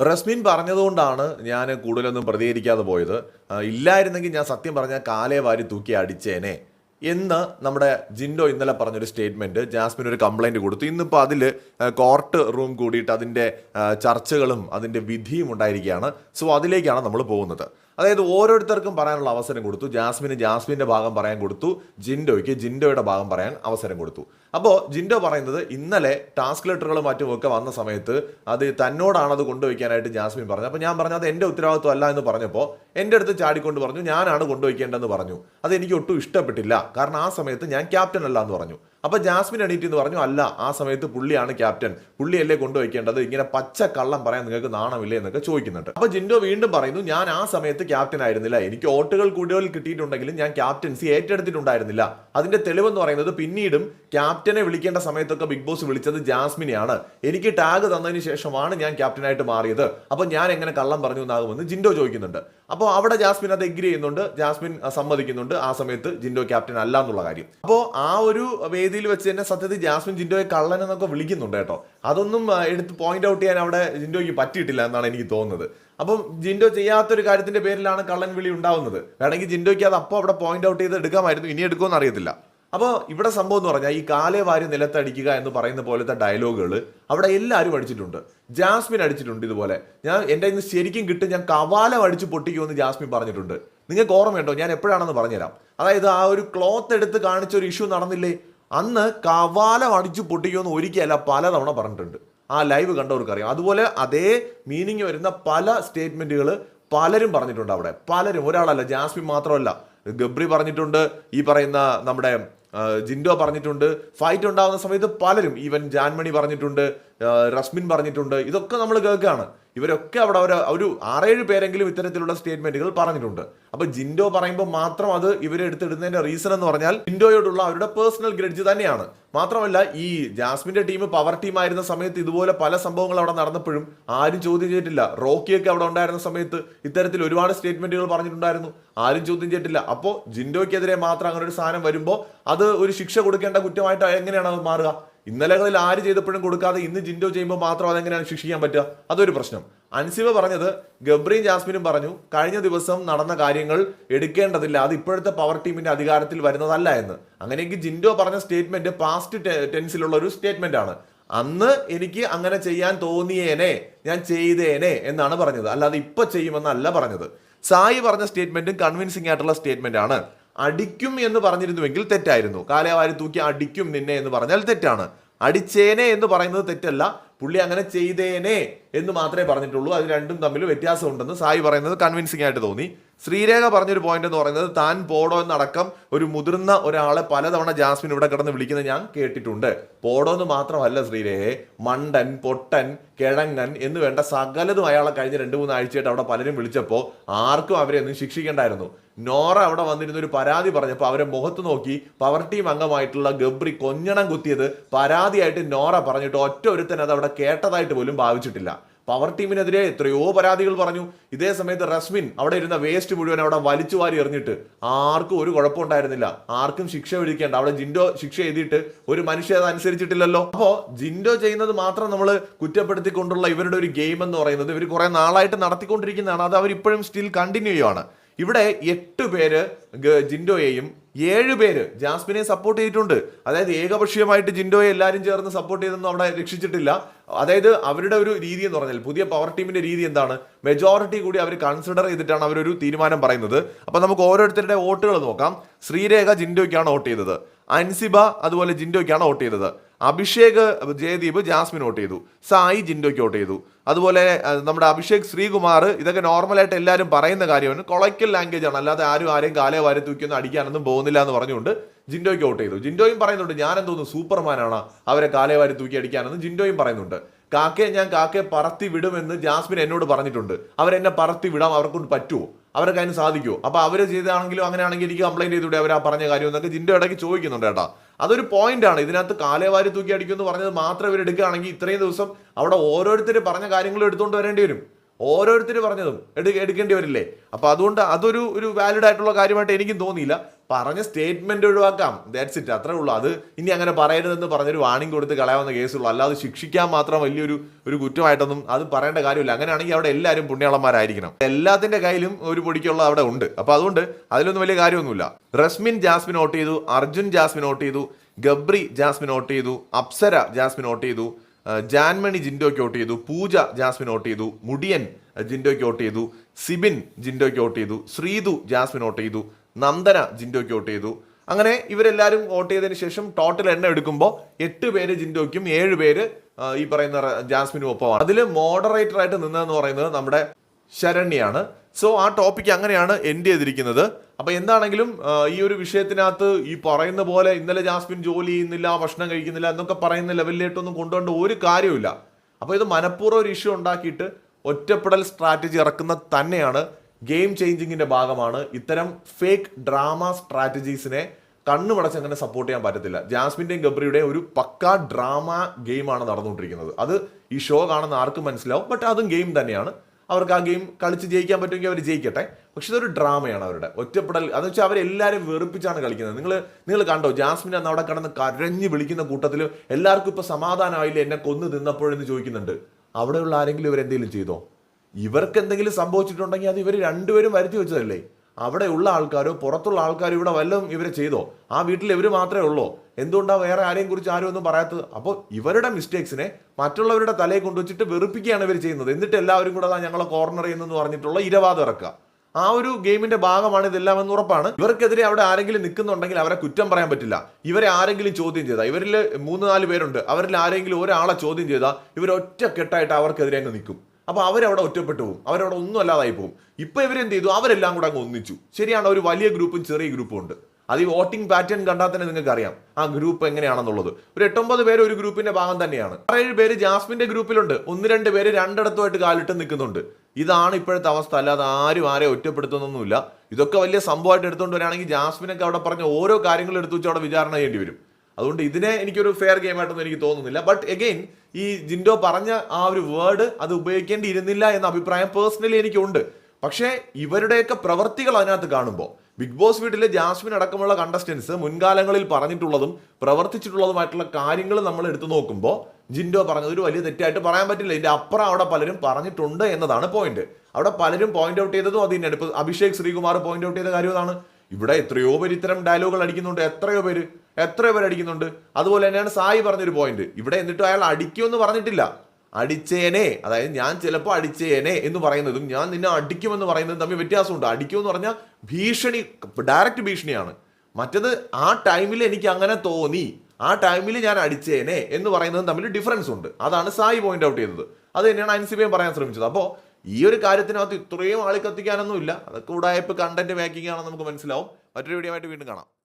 റസ്മിൻ പറഞ്ഞതുകൊണ്ടാണ് ഞാൻ കൂടുതലൊന്നും പ്രതികരിക്കാതെ പോയത്. ഇല്ലായിരുന്നെങ്കിൽ ഞാൻ സത്യം പറഞ്ഞാൽ കാലേ വാരി തൂക്കി അടിച്ചേനെ എന്ന് നമ്മുടെ ജിൻഡോ ഇന്നലെ പറഞ്ഞൊരു സ്റ്റേറ്റ്മെന്റ് ജാസ്മിൻ ഒരു കംപ്ലൈന്റ് കൊടുത്തു. ഇന്നിപ്പോൾ അതിൽ കോർട്ട് റൂം കൂടിയിട്ട് അതിന്റെ ചർച്ചകളും അതിന്റെ വിധിയും ഉണ്ടായിരിക്കുകയാണ്. സോ അതിലേക്കാണ് നമ്മൾ പോകുന്നത്. അതായത് ഓരോരുത്തർക്കും പറയാനുള്ള അവസരം കൊടുത്തു. ജാസ്മിന് ജാസ്മിന്റെ ഭാഗം പറയാൻ കൊടുത്തു. ജിൻഡോയ്ക്ക് ജിൻഡോയുടെ ഭാഗം പറയാൻ അവസരം കൊടുത്തു. അപ്പോൾ ജിൻഡോ പറയുന്നത് ഇന്നലെ ടാസ്ക് ലെറ്ററുകളും മറ്റും ഒക്കെ വന്ന സമയത്ത് അത് തന്നോടാണ് അത് കൊണ്ടുവയ്ക്കാനായിട്ട് ജാസ്മിൻ പറഞ്ഞു. അപ്പോൾ ഞാൻ പറഞ്ഞത് അത് എന്റെ ഉത്തരവാദിത്വം അല്ല എന്ന് പറഞ്ഞപ്പോൾ എന്റെ അടുത്ത് ചാടിക്കൊണ്ട് പറഞ്ഞു ഞാനാണ് കൊണ്ടുവയ്ക്കേണ്ടതെന്ന് പറഞ്ഞു. അത് എനിക്ക് ഒട്ടും ഇഷ്ടപ്പെട്ടില്ല. കാരണം ആ സമയത്ത് ഞാൻ ക്യാപ്റ്റൻ അല്ല എന്ന് പറഞ്ഞു. അപ്പോൾ ജാസ്മിൻ എണീറ്റ് എന്ന് പറഞ്ഞു അല്ല ആ സമയത്ത് പുള്ളിയാണ് ക്യാപ്റ്റൻ. പുള്ളിയല്ലേ കൊണ്ടുവയ്ക്കേണ്ടത്? ഇങ്ങനെ പച്ച കള്ളം പറയാൻ നിങ്ങൾക്ക് നാണമില്ലേ? എന്നൊക്കെ ചോദിക്കുന്നുണ്ട്. അപ്പോൾ ജിൻഡോ വീണ്ടും പറയുന്നു ഞാൻ ആ സമയത്ത് ക്യാപ്റ്റൻ ആയിരുന്നില്ല. എനിക്ക് ഓട്ടുകൾ കൂടുതൽ കിട്ടിയിട്ടുണ്ടെങ്കിലും ഞാൻ ക്യാപ്റ്റൻസി ഏറ്റെടുത്തിട്ടുണ്ടായിരുന്നില്ല. അതിന്റെ തെളിവെന്ന് പറയുന്നത് പിന്നീടും ക്യാപ്റ്റനെ വിളിക്കേണ്ട സമയത്തൊക്കെ ബിഗ് ബോസ് വിളിച്ചത് ജാസ്മിനെയാണ്. എനിക്ക് ടാഗ് തന്നതിന് ശേഷമാണ് ഞാൻ ക്യാപ്റ്റനായിട്ട് മാറിയത്. അപ്പോൾ ഞാൻ എങ്ങനെ കള്ളം പറഞ്ഞു എന്നാകുമെന്ന് ജിൻഡോ ചോദിക്കുന്നുണ്ട്. അപ്പോൾ അവിടെ ജാസ്മിൻ അത് എഗ്രി ചെയ്യുന്നുണ്ട്. ജാസ്മിൻ സമ്മതിക്കുന്നുണ്ട്. ആ സമയത്ത് ജിൻഡോ ക്യാപ്റ്റൻ അല്ല എന്നുള്ള കാര്യം. അപ്പോൾ ആ ഒരു വേദിയിൽ വെച്ച് തന്നെ സത്യത്തിൽ ജാസ്മിൻ ജിൻഡോയെ കള്ളൻ എന്നൊക്കെ വിളിക്കുന്നുണ്ട് കേട്ടോ. അതൊന്നും എടുത്ത് പോയിന്റ് ഔട്ട് ചെയ്യാൻ അവിടെ ജിൻഡോയ്ക്ക് പറ്റിയിട്ടില്ല എന്നാണ് എനിക്ക് തോന്നുന്നത്. അപ്പം ജിൻഡോ ചെയ്യാത്തൊരു കാര്യത്തിന്റെ പേരിലാണ് കള്ളൻ വിളി ഉണ്ടാവുന്നത്. വേണമെങ്കിൽ ജിൻഡോയ്ക്ക് അത് അപ്പോൾ അവിടെ പോയിന്റ് ഔട്ട് ചെയ്ത് എടുക്കാമായിരുന്നു. ഇനി എടുക്കുമെന്ന് അറിയത്തില്ല. അപ്പോൾ ഇവിടെ സംഭവം എന്ന് പറഞ്ഞാൽ ഈ കാലേ വാരി നിലത്തടിക്കുക എന്ന് പറയുന്ന പോലത്തെ ഡയലോഗുകൾ അവിടെ എല്ലാവരും അടിച്ചിട്ടുണ്ട്. ജാസ്മിൻ അടിച്ചിട്ടുണ്ട് ഇതുപോലെ. ഞാൻ എന്റെ ഇന്ന് ശരിക്കും കിട്ടും ഞാൻ കവാലം അടിച്ച് പൊട്ടിക്കുമെന്ന് ജാസ്മിൻ പറഞ്ഞിട്ടുണ്ട്. നിങ്ങൾക്ക് ഓർമ്മയുണ്ടോ? ഞാൻ എപ്പോഴാണെന്ന് പറഞ്ഞുതരാം. അതായത് ആ ഒരു ക്ലോത്ത് എടുത്ത് കാണിച്ച ഒരു ഇഷ്യൂ നടന്നില്ലേ? അന്ന് കവാലം അടിച്ചു പൊട്ടിക്കുമെന്ന് ഒരിക്കലല്ല പലതവണ പറഞ്ഞിട്ടുണ്ട്. ആ ലൈവ് കണ്ടവർക്കറിയാം. അതുപോലെ അതേ മീനിങ് വരുന്ന പല സ്റ്റേറ്റ്മെന്റുകൾ പലരും പറഞ്ഞിട്ടുണ്ട് അവിടെ. പലരും. ഒരാളല്ല ജാസ്മിൻ മാത്രമല്ല. ഗബ്രി പറഞ്ഞിട്ടുണ്ട് ഈ പറയുന്ന നമ്മുടെ ജിൻഡോ പറഞ്ഞിട്ടുണ്ട്. ഫൈറ്റ് ഉണ്ടാകുന്ന സമയത്ത് പലരും ഈവൻ ജാൻമണി പറഞ്ഞിട്ടുണ്ട്. റസ്മിൻ പറഞ്ഞിട്ടുണ്ട് ഇതൊക്കെ നമ്മൾ കേൾക്കുകയാണ് ഇവരൊക്കെ അവിടെ ഒരു ഒരു ആറേഴ് പേരെങ്കിലും ഇത്തരത്തിലുള്ള സ്റ്റേറ്റ്മെന്റുകൾ പറഞ്ഞിട്ടുണ്ട്. അപ്പൊ ജിൻഡോ പറയുമ്പോൾ മാത്രം അത് ഇവരെ എടുത്തിടുന്നതിന്റെ റീസൺ എന്ന് പറഞ്ഞാൽ ജിൻഡോയോടുള്ള അവരുടെ പേഴ്സണൽ ഗ്രഡ്ജ് തന്നെയാണ്. മാത്രമല്ല ഈ ജാസ്മിന്റെ ടീം പവർ ടീം ആയിരുന്ന സമയത്ത് ഇതുപോലെ പല സംഭവങ്ങൾ അവിടെ നടന്നപ്പോഴും ആരും ചോദ്യം ചെയ്തിട്ടില്ല. റോക്കിയൊക്കെ അവിടെ ഉണ്ടായിരുന്ന സമയത്ത് ഇത്തരത്തിൽ ഒരുപാട് സ്റ്റേറ്റ്മെന്റുകൾ പറഞ്ഞിട്ടുണ്ടായിരുന്നു. ആരും ചോദ്യം ചെയ്തിട്ടില്ല. അപ്പോൾ ജിൻഡോയ്ക്കെതിരെ മാത്രം അങ്ങനെ ഒരു സാധനം വരുമ്പോൾ അത് ഒരു ശിക്ഷ കൊടുക്കേണ്ട കുറ്റമായിട്ട് എങ്ങനെയാണ് അത് മാറുക? ഇന്നലകളിൽ ആര് ചെയ്തപ്പോഴും കൊടുക്കാതെ ഇന്ന് ജിൻഡോ ചെയ്യുമ്പോൾ മാത്രം അതെങ്ങനെയാണ് ശിക്ഷിക്കാൻ പറ്റുക? അതൊരു പ്രശ്നം. അൻസിബ പറഞ്ഞത് ഗബ്രിയും ജാസ്മിനും പറഞ്ഞു കഴിഞ്ഞ ദിവസം നടന്ന കാര്യങ്ങൾ എടുക്കേണ്ടതില്ല. അത് ഇപ്പോഴത്തെ പവർ ടീമിന്റെ അധികാരത്തിൽ വരുന്നതല്ല എന്ന്. അങ്ങനെയെങ്കിൽ ജിൻഡോ പറഞ്ഞ സ്റ്റേറ്റ്മെന്റ് പാസ്റ്റ് ടെൻസിലുള്ള ഒരു സ്റ്റേറ്റ്മെന്റ് ആണ്. അന്ന് എനിക്ക് അങ്ങനെ ചെയ്യാൻ തോന്നിയേനെ. ഞാൻ ചെയ്തേനെ എന്നാണ് പറഞ്ഞത്. അല്ലാതെ ഇപ്പൊ ചെയ്യുമെന്നല്ല പറഞ്ഞത്. സായി പറഞ്ഞ സ്റ്റേറ്റ്മെന്റും കൺവിൻസിംഗ് ആയിട്ടുള്ള സ്റ്റേറ്റ്മെന്റ് ആണ്. അടിക്കും എന്ന് പറഞ്ഞിരുന്നുവെങ്കിൽ തെറ്റായിരുന്നു. കാലയവാരി തൂക്കി അടിക്കും നിന്നെ എന്ന് പറഞ്ഞാൽ തെറ്റാണ്. അടിച്ചേനെ എന്ന് പറയുന്നത് തെറ്റല്ല. പുള്ളി അങ്ങനെ ചെയ്തേനെ എന്ന് മാത്രമേ പറഞ്ഞിട്ടുള്ളൂ. അത് രണ്ടും തമ്മിൽ വ്യത്യാസമുണ്ടെന്ന് സായി പറയുന്നത് കൺവിൻസിംഗ് ആയിട്ട് തോന്നി. ശ്രീരേഖ പറഞ്ഞൊരു പോയിന്റ് എന്ന് പറയുന്നത് താൻ പോടോ എന്നടക്കം ഒരു മുതിർന്ന ഒരാളെ പലതവണ ജാസ്മിൻ ഇവിടെ കിടന്ന് വിളിക്കുന്നത് ഞാൻ കേട്ടിട്ടുണ്ട്. പോടോ എന്ന് മാത്രമല്ല ശ്രീരേഖയെ മണ്ടൻ പൊട്ടൻ കിഴങ്ങൻ എന്ന് വേണ്ട സകലതും അയാളെ കഴിഞ്ഞ രണ്ട് മൂന്ന് ആഴ്ചയായിട്ട് അവിടെ പലരും വിളിച്ചപ്പോൾ ആർക്കും അവരെ ഒന്നും ശിക്ഷിക്കേണ്ടായിരുന്നു. നോറ അവിടെ വന്നിരുന്ന ഒരു പരാതി പറഞ്ഞപ്പോൾ അവരെ മുഖത്ത് നോക്കി പവർ ടീം അംഗമായിട്ടുള്ള ഗബ്രി കൊഞ്ഞണം കുത്തിയത് പരാതിയായിട്ട് നോറ പറഞ്ഞിട്ട് ഒറ്റ അവിടെ കേട്ടതായിട്ട് പോലും ഭാവിച്ചിട്ടില്ല. പവർ ടീമിനെതിരെ എത്രയോ പരാതികൾ പറഞ്ഞു. ഇതേ സമയത്ത് റസ്മിൻ അവിടെ ഇരുന്ന വേസ്റ്റ് മുഴുവൻ അവിടെ വലിച്ചു വാരി എറിഞ്ഞിട്ട് ആർക്കും ഒരു കുഴപ്പമുണ്ടായിരുന്നില്ല ആർക്കും ശിക്ഷ വിധിക്കേണ്ട. അവിടെ ജിൻഡോ ശിക്ഷ എഴുതിയിട്ട് ഒരു മനുഷ്യ അത് അനുസരിച്ചിട്ടില്ലല്ലോ. അപ്പോ ജിൻഡോ ചെയ്യുന്നത് മാത്രം നമ്മൾ കുറ്റപ്പെടുത്തിക്കൊണ്ടുള്ള ഇവരുടെ ഒരു ഗെയിം എന്ന് പറയുന്നത് ഇവർ കുറെ നാളായിട്ട് നടത്തിക്കൊണ്ടിരിക്കുന്നതാണ്. അത് അവർ ഇപ്പോഴും സ്റ്റിൽ കണ്ടിന്യൂ ആണ് ഇവിടെ എട്ട് പേര് ജിൻഡോയെയും ഏഴ് പേര് ജാസ്മിനെ സപ്പോർട്ട് ചെയ്തിട്ടുണ്ട്. അതായത് ഏകപക്ഷീയമായിട്ട് ജിൻഡോയെ എല്ലാവരും ചേർന്ന് സപ്പോർട്ട് ചെയ്തൊന്നും അവിടെ രക്ഷിച്ചിട്ടില്ല. അതായത് അവരുടെ ഒരു രീതി എന്ന് പറഞ്ഞാൽ പുതിയ പവർ ടീമിന്റെ രീതി എന്താണ്? മെജോറിറ്റി കൂടി അവർ കൺസിഡർ ചെയ്തിട്ടാണ് അവരൊരു തീരുമാനം പറയുന്നത്. അപ്പൊ നമുക്ക് ഓരോരുത്തരുടെ വോട്ടുകൾ നോക്കാം. ശ്രീരേഖ ജിൻഡോയ്ക്കാണ് വോട്ട് ചെയ്തത്. അൻസിബ അതുപോലെ ജിൻഡോയ്ക്കാണ് വോട്ട് ചെയ്തത്. അഭിഷേക് ജയദീപ് ജാസ്മിൻ വോട്ട് ചെയ്തു സായി ജിൻഡോയ്ക്ക് വോട്ട് ചെയ്തു. അതുപോലെ നമ്മുടെ അഭിഷേക് ശ്രീകുമാർ ഇതൊക്കെ നോർമലായിട്ട് എല്ലാവരും പറയുന്ന കാര്യമാണ്. കൊളക്കൽ ലാംഗ്വേജ് ആണ്. അല്ലാതെ ആരും ആരെയും കാലേ വാരി തൂക്കിയൊന്നും അടിക്കാനൊന്നും പോകുന്നില്ല എന്ന് പറഞ്ഞുകൊണ്ട് ജിൻഡോയ്ക്ക് വോട്ട് ചെയ്തു. ജിൻഡോയും പറയുന്നുണ്ട് ഞാൻ എന്തോന്നു സൂപ്പർമാനാണ്. അവരെ കാലേ വാരി തൂക്കി അടിക്കാനെന്ന്. ജിൻഡോയും പറയുന്നുണ്ട് കാക്കയെ ഞാൻ കാക്കയെ പറത്തി വിടുമെന്ന് ജാസ്മിൻ എന്നോട് പറഞ്ഞിട്ടുണ്ട്. അവരെന്നെ പറത്തി വിടാം അവർക്കൊണ്ട് പറ്റുമോ അവർക്ക് അതിന് സാധിക്കുമോ അപ്പോൾ അവർ ചെയ്താണെങ്കിലും അങ്ങനെയാണെങ്കിൽ എനിക്ക് കംപ്ലൈന്റ് ചെയ്തൂടെ അവർ ആ പറഞ്ഞ കാര്യം എന്നൊക്കെ ജിൻഡോ ഇടയ്ക്ക് ചോദിക്കുന്നുണ്ട് കേട്ടാ. അതൊരു പോയിന്റ് ആണ്. ഇതിനകത്ത് കാലേവാരി തൂക്കി അടിക്കുമെന്ന് പറഞ്ഞത് മാത്രം ഇവർ എടുക്കുകയാണെങ്കിൽ ഇത്രയും ദിവസം അവിടെ ഓരോരുത്തർ പറഞ്ഞ കാര്യങ്ങൾ എടുത്തുകൊണ്ട് വരേണ്ടി വരും. ഓരോരുത്തർ പറഞ്ഞതും എടു എടുക്കേണ്ടി വരില്ലേ? അപ്പോൾ അതുകൊണ്ട് അതൊരു ഒരു വാലിഡ് ആയിട്ടുള്ള കാര്യമായിട്ട് എനിക്കും തോന്നിയില്ല. പറഞ്ഞ സ്റ്റേറ്റ്മെന്റ് ഒഴിവാക്കാം. ദാറ്റ്സ് ഇറ്റ് അത്രേ ഉള്ളൂ. അത് ഇനി അങ്ങനെ പറയരുതെന്ന് പറഞ്ഞൊരു വാണിംഗ് കൊടുത്ത് കളയാവുന്ന കേസുള്ളൂ. അല്ലാതെ ശിക്ഷിക്കാൻ മാത്രം വലിയൊരു ഒരു കുറ്റമായിട്ടൊന്നും അത് പറയേണ്ട കാര്യമില്ല. അങ്ങനെയാണെങ്കിൽ അവിടെ എല്ലാവരും പുണ്യാളന്മാരായിരിക്കണം. എല്ലാത്തിന്റെ കയ്യിലും ഒരു പൊടിക്കുള്ള അവിടെ ഉണ്ട്. അപ്പോൾ അതുകൊണ്ട് അതിലൊന്നും വലിയ കാര്യമൊന്നുമില്ല. റസ്മിൻ ജാസ്മിൻ വോട്ട് ചെയ്തു അർജുൻ ജാസ്മിൻ വോട്ട് ചെയ്തു ഗബ്രി ജാസ്മിൻ വോട്ട് ചെയ്തു അപ്സര ജാസ്മിൻ വോട്ട് ചെയ്തു ജാൻമണി ജിൻഡോയ്ക്ക് വോട്ട് ചെയ്തു പൂജ ജാസ്മിൻ വോട്ട് ചെയ്തു മുടിയൻ ജിൻഡോയ്ക്ക് വോട്ട് ചെയ്തു സിബിൻ ജിൻഡോയ്ക്ക് വോട്ട് ചെയ്തു ശ്രീതു ജാസ്മിൻ വോട്ട് ചെയ്തു നന്ദന ജിൻഡോയ്ക്ക് വോട്ട് ചെയ്തു. അങ്ങനെ ഇവരെല്ലാവരും വോട്ട് ചെയ്തതിന് ശേഷം ടോട്ടൽ എണ്ണം എടുക്കുമ്പോൾ എട്ട് പേര് ജിൻഡോയ്ക്കും ഏഴ് പേര് ഈ പറയുന്ന ജാസ്മിനും ഒപ്പമാണ്. അതിൽ മോഡറേറ്റർ ആയിട്ട് നിന്നതെന്ന് പറയുന്നത് നമ്മുടെ ശരണ്യാണ്. സോ ആ ടോപ്പിക് അങ്ങനെയാണ് എൻഡ് ചെയ്തിരിക്കുന്നത്. അപ്പൊ എന്താണെങ്കിലും ഈ ഒരു വിഷയത്തിനകത്ത് ഈ പറയുന്ന പോലെ ഇന്നലെ ജാസ്മിൻ ജോലി ചെയ്യുന്നില്ല ഭക്ഷണം കഴിക്കുന്നില്ല എന്നൊക്കെ പറയുന്ന ലെവലിലേട്ടൊന്നും കൊണ്ടുകൊണ്ട് ഒരു കാര്യമില്ല അപ്പൊ ഇത് മനഃപൂർവം ഒരു ഇഷ്യൂ ഉണ്ടാക്കിയിട്ട് ഒറ്റപ്പെടൽ സ്ട്രാറ്റജി ഇറക്കുന്ന തന്നെയാണ് ഗെയിം ചേഞ്ചിങ്ങിന്റെ ഭാഗമാണ്. ഇത്തരം ഫേക്ക് ഡ്രാമ സ്ട്രാറ്റജീസിനെ കണ്ണുമടച്ച് അങ്ങനെ സപ്പോർട്ട് ചെയ്യാൻ പറ്റത്തില്ല. ജാസ്മിന്റെയും ഗബ്രിയുടെയും ഒരു പക്ക ഡ്രാമ ഗെയിമാണ് നടന്നുകൊണ്ടിരിക്കുന്നത്. അത് ഈ ഷോ കാണുന്ന ആർക്കും മനസ്സിലാവും ബട്ട് അതും ഗെയിം തന്നെയാണ്. അവർക്ക് ആ ഗെയിം കളിച്ച് ജയിക്കാൻ പറ്റുമെങ്കിൽ അവർ ജയിക്കട്ടെ. പക്ഷെ ഇതൊരു ഡ്രാമയാണ് അവരുടെ. ഒറ്റപ്പെടൽ അതെന്ന് വെച്ചാൽ അവരെല്ലാവരും വെറുപ്പിച്ചാണ് കളിക്കുന്നത്. നിങ്ങൾ നിങ്ങൾ കണ്ടോ ജാസ്മിൻ അന്ന് അവിടെ കിടന്ന് കരഞ്ഞ് വിളിക്കുന്ന കൂട്ടത്തിൽ എല്ലാവർക്കും ഇപ്പോൾ സമാധാനമായില്ല എന്നെ കൊന്നു തിന്നപ്പോഴെന്ന് ചോദിക്കുന്നുണ്ട്. അവിടെയുള്ള ആരെങ്കിലും ഇവരെന്തെങ്കിലും ചെയ്തോ? ഇവർക്ക് എന്തെങ്കിലും സംഭവിച്ചിട്ടുണ്ടെങ്കിൽ അത് ഇവർ രണ്ടുപേരും വരുത്തി വെച്ചതല്ലേ? അവിടെയുള്ള ആൾക്കാരോ പുറത്തുള്ള ആൾക്കാരോ ഇവിടെ വല്ലതും ഇവരെ ചെയ്തോ? ആ വീട്ടിൽ ഇവർ മാത്രമേ ഉള്ളൂ? എന്തുകൊണ്ടാണ് വേറെ ആരെയും കുറിച്ച് ആരും ഒന്നും പറയാത്തത്? അപ്പോൾ ഇവരുടെ മിസ്റ്റേക്സിനെ മറ്റുള്ളവരുടെ തലയെ കൊണ്ടുവച്ചിട്ട് വെറുപ്പിക്കുകയാണ് ഇവർ ചെയ്യുന്നത്. എന്നിട്ട് എല്ലാവരും കൂടെ അതാ ഞങ്ങളെ കോർണർ ചെയ്യുന്നെന്ന് പറഞ്ഞിട്ടുള്ള ഇരവാദം ഇറക്കുക. ആ ഒരു ഗെയിമിന്റെ ഭാഗമാണ് ഇതെല്ലാം എന്ന് ഉറപ്പാണ്. ഇവർക്കെതിരെ അവിടെ ആരെങ്കിലും നിൽക്കുന്നുണ്ടെങ്കിൽ അവരെ കുറ്റം പറയാൻ പറ്റില്ല. ഇവരെ ആരെങ്കിലും ചോദ്യം ചെയ്താൽ ഇവരിൽ മൂന്ന് നാല് പേരുണ്ട്. അവരിൽ ആരെങ്കിലും ഒരാളെ ചോദ്യം ചെയ്താൽ ഇവർ ഒറ്റക്കെട്ടായിട്ട് അവർക്കെതിരെ അങ്ങ് നിൽക്കും. അപ്പൊ അവരവിടെ ഒറ്റപ്പെട്ടു പോകും. അവരവിടെ ഒന്നും അല്ലാതായി പോകും. ഇപ്പോൾ ഇവരെന്ത് ചെയ്തു? അവരെല്ലാം കൂടെ അങ്ങ് ഒന്നിച്ചു. ശരിയാണ് ഒരു വലിയ ഗ്രൂപ്പും ചെറിയ ഗ്രൂപ്പും ഉണ്ട്. അത് ഈ വോട്ടിംഗ് പാറ്റേൺ കണ്ടാൽ തന്നെ നിങ്ങൾക്ക് അറിയാം ആ ഗ്രൂപ്പ് എങ്ങനെയാണെന്നുള്ളത്. ഒരു എട്ടൊമ്പത് പേര് ഒരു ഗ്രൂപ്പിന്റെ ഭാഗം തന്നെയാണ്. ആറേഴ് പേര് ജാസ്മിന്റെ ഗ്രൂപ്പിലുണ്ട്. ഒന്ന് രണ്ട് പേര് രണ്ടിടത്തുമായിട്ട് കാലിട്ട് നിൽക്കുന്നുണ്ട്. ഇതാണ് ഇപ്പോഴത്തെ അവസ്ഥ. അല്ലാതെ ആരും ആരെ ഒറ്റപ്പെടുത്തുന്നൊന്നുമില്ല. ഇതൊക്കെ വലിയ സംഭവമായിട്ട് എടുത്തുകൊണ്ട് വരികയാണെങ്കിൽ ജാസ്മിനൊക്കെ അവിടെ പറഞ്ഞ ഓരോ കാര്യങ്ങളും എടുത്തു വെച്ച് അവിടെ വിചാരണ ചെയ്യേണ്ടി വരും. അതുകൊണ്ട് ഇതിനെ എനിക്കൊരു ഫെയർ ഗെയിം ആയിട്ടൊന്നും എനിക്ക് തോന്നുന്നില്ല. ബട്ട് എഗെയിൻ ഈ ജിൻഡോ പറഞ്ഞ ആ ഒരു വേർഡ് അത് ഉപയോഗിക്കേണ്ടിയിരുന്നില്ല എന്ന അഭിപ്രായം പേഴ്സണലി എനിക്കുണ്ട്. പക്ഷേ ഇവരുടെയൊക്കെ പ്രവൃത്തികൾ അതിനകത്ത് കാണുമ്പോൾ ബിഗ് ബോസ് വീട്ടിലെ ജാസ്മിൻ അടക്കമുള്ള കണ്ടസ്റ്റൻസ് മുൻകാലങ്ങളിൽ പറഞ്ഞിട്ടുള്ളതും പ്രവർത്തിച്ചിട്ടുള്ളതുമായിട്ടുള്ള കാര്യങ്ങൾ നമ്മൾ എടുത്തു നോക്കുമ്പോൾ ജിൻഡോ പറഞ്ഞത് ഒരു വലിയ തെറ്റായിട്ട് പറയാൻ പറ്റില്ല. ഇതിന്റെ അപ്പുറം അവിടെ പലരും പറഞ്ഞിട്ടുണ്ട് എന്നതാണ് പോയിന്റ് അവിടെ പലരും പോയിന്റ് ഔട്ട് ചെയ്തതും അത് തന്നെയാണ് ഇപ്പോൾ അഭിഷേക് ശ്രീകുമാർ പോയിന്റ് ഔട്ട് ചെയ്ത കാര്യം അതാണ് ഇവിടെ എത്രയോ പേര് ഇത്തരം ഡയലോഗുകൾ അടിക്കുന്നുണ്ട്. എത്രയോ പേര് എത്രയോ പേര് അടിക്കുന്നുണ്ട്. അതുപോലെ തന്നെയാണ് സായി പറഞ്ഞൊരു പോയിന്റ് ഇവിടെ എന്നിട്ട് അയാൾ അടിക്കുമെന്ന് പറഞ്ഞിട്ടില്ല. അടിച്ചേനെ. അതായത് ഞാൻ ചിലപ്പോൾ അടിച്ചേനെ എന്ന് പറയുന്നതും ഞാൻ നിന്നെ അടിക്കുമെന്ന് പറയുന്നതും തമ്മിൽ വ്യത്യാസമുണ്ട്. അടിക്കുമെന്ന് പറഞ്ഞാൽ ഭീഷണി ഡയറക്റ്റ് ഭീഷണിയാണ്. മറ്റത് ആ ടൈമിൽ എനിക്ക് അങ്ങനെ തോന്നി. ആ ടൈമിൽ ഞാൻ അടിച്ചേനെ എന്ന് പറയുന്നതും തമ്മിൽ ഡിഫറൻസ് ഉണ്ട്. അതാണ് സായി പോയിന്റ് ഔട്ട് ചെയ്തത്. അത് തന്നെയാണ് അൻസിബയും പറയാൻ ശ്രമിച്ചത്. അപ്പോൾ ഈ ഒരു കാര്യത്തിനകത്ത് ഇത്രയും ആളി കത്തിക്കാനൊന്നുമില്ല. അതൊക്കെ ഉടായ്പ കണ്ടന്റ് മേക്കിംഗ് ആണെന്ന് നമുക്ക് മനസ്സിലാവും. മറ്റൊരു വീഡിയോ ആയിട്ട് വീണ്ടും കാണാം.